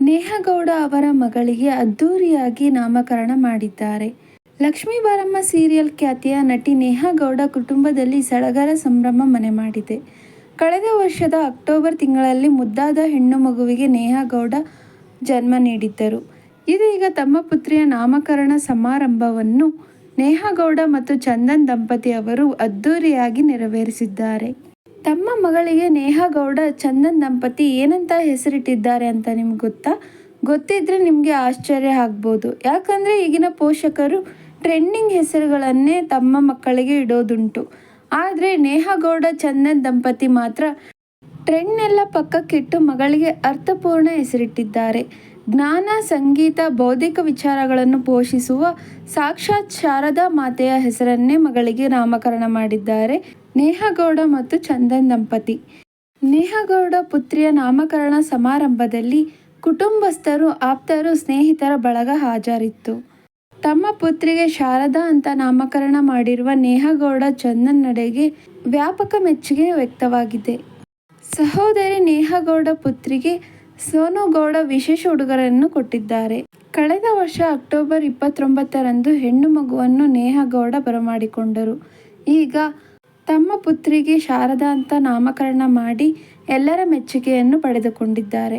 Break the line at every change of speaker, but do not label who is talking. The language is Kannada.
ನೇಹಗೌಡ ಅವರ ಮಗಳಿಗೆ ಅದ್ದೂರಿಯಾಗಿ ನಾಮಕರಣ ಮಾಡಿದ್ದಾರೆ. ಲಕ್ಷ್ಮೀ ಬಾರಮ್ಮ ಸೀರಿಯಲ್ ಖ್ಯಾತಿಯ ನಟಿ ನೇಹಗೌಡ ಕುಟುಂಬದಲ್ಲಿ ಸಡಗರ ಸಂಭ್ರಮ ಮನೆ ಮಾಡಿದೆ. ಕಳೆದ ವರ್ಷದ ಅಕ್ಟೋಬರ್ ತಿಂಗಳಲ್ಲಿ ಮುದ್ದಾದ ಹೆಣ್ಣು ಮಗುವಿಗೆ ನೇಹಗೌಡ ಜನ್ಮ ನೀಡಿದ್ದರು. ಇದೀಗ ತಮ್ಮ ಪುತ್ರಿಯ ನಾಮಕರಣ ಸಮಾರಂಭವನ್ನು ನೇಹಗೌಡ ಮತ್ತು ಚಂದನ್ ದಂಪತಿ ಅವರು ಅದ್ದೂರಿಯಾಗಿ ನೆರವೇರಿಸಿದ್ದಾರೆ. ತಮ್ಮ ಮಗಳಿಗೆ ನೇಹಾ ಗೌಡ ಚಂದನ್ ದಂಪತಿ ಏನಂತ ಹೆಸರಿಟ್ಟಿದ್ದಾರೆ ಅಂತ ನಿಮ್ಗೆ ಗೊತ್ತಾ? ಗೊತ್ತಿದ್ರೆ ನಿಮಗೆ ಆಶ್ಚರ್ಯ ಆಗ್ಬೋದು. ಯಾಕಂದರೆ ಈಗಿನ ಪೋಷಕರು ಟ್ರೆಂಡಿಂಗ್ ಹೆಸರುಗಳನ್ನೇ ತಮ್ಮ ಮಕ್ಕಳಿಗೆ ಇಡೋದುಂಟು. ಆದರೆ ನೇಹಗೌಡ ಚಂದನ್ ದಂಪತಿ ಮಾತ್ರ ಟ್ರೆಂಡ್ನೆಲ್ಲ ಪಕ್ಕಕ್ಕಿಟ್ಟು ಮಗಳಿಗೆ ಅರ್ಥಪೂರ್ಣ ಹೆಸರಿಟ್ಟಿದ್ದಾರೆ. ಜ್ಞಾನ, ಸಂಗೀತ, ಬೌದ್ಧಿಕ ವಿಚಾರಗಳನ್ನು ಪೋಷಿಸುವ ಸಾಕ್ಷಾತ್ ಶಾರದಾ ಮಾತೆಯ ಹೆಸರನ್ನೇ ಮಗಳಿಗೆ ನಾಮಕರಣ ಮಾಡಿದ್ದಾರೆ. ನೇಹಗೌಡ ಮತ್ತು ಚಂದನ್ ದಂಪತಿ. ನೇಹಗೌಡ ಪುತ್ರಿಯ ನಾಮಕರಣ ಸಮಾರಂಭದಲ್ಲಿ ಕುಟುಂಬಸ್ಥರು, ಆಪ್ತರು, ಸ್ನೇಹಿತರ ಬಳಗ ಹಾಜರಿತ್ತು. ತಮ್ಮ ಪುತ್ರಿಗೆ ಶಾರದಾ ಅಂತ ನಾಮಕರಣ ಮಾಡಿರುವ ನೇಹಗೌಡ ಚಂದನ್ ನಡೆಗೆ ವ್ಯಾಪಕ ಮೆಚ್ಚುಗೆ ವ್ಯಕ್ತವಾಗಿದೆ. ಸಹೋದರಿ ನೇಹಗೌಡ ಪುತ್ರಿಗೆ ಸೋನುಗೌಡ ವಿಶೇಷ ಉಡುಗೊರೆಯನ್ನು ಕೊಟ್ಟಿದ್ದಾರೆ. ಕಳೆದ ವರ್ಷ ಅಕ್ಟೋಬರ್ ಇಪ್ಪತ್ತೊಂಬತ್ತರಂದು ಹೆಣ್ಣು ಮಗುವನ್ನು ನೇಹಗೌಡ ಬರಮಾಡಿಕೊಂಡರು. ಈಗ ತಮ್ಮ ಪುತ್ರಿಗೆ ಶಾರದಾ ಅಂತ ನಾಮಕರಣ ಮಾಡಿ ಎಲ್ಲರ ಮೆಚ್ಚುಗೆಯನ್ನು ಪಡೆದುಕೊಂಡಿದ್ದಾರೆ.